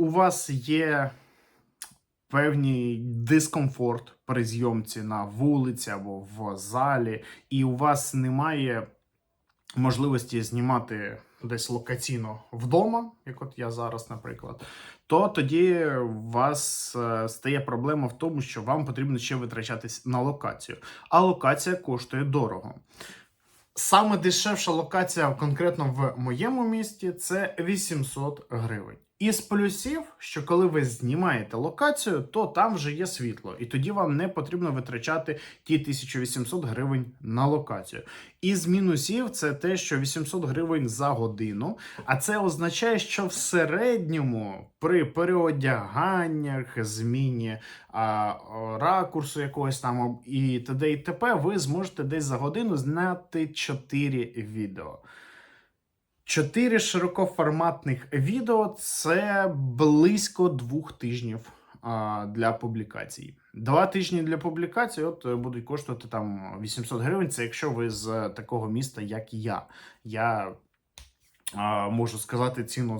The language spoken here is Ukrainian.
у вас є певний дискомфорт при зйомці на вулиці або в залі, і у вас немає можливості знімати десь локаційно вдома, як от я зараз, наприклад, то тоді у вас е, стає проблема в тому, що вам потрібно ще витрачатись на локацію. А локація коштує дорого. Саме дешевша локація конкретно в моєму місті це 800 гривень. Із плюсів, що коли ви знімаєте локацію, то там вже є світло, і тоді вам не потрібно витрачати ті 1800 гривень на локацію. Із мінусів це те, що 800 гривень за годину, а це означає, що в середньому при переодяганнях, зміні а, ракурсу якогось там і т.д. і т.п. ви зможете десь за годину зняти 4 відео. Чотири широкоформатних відео це близько двох тижнів а, для публікації. Два тижні для публікації от е, будуть коштувати там 800 гривень. Це якщо ви з такого міста, як я. Я а, можу сказати ціну.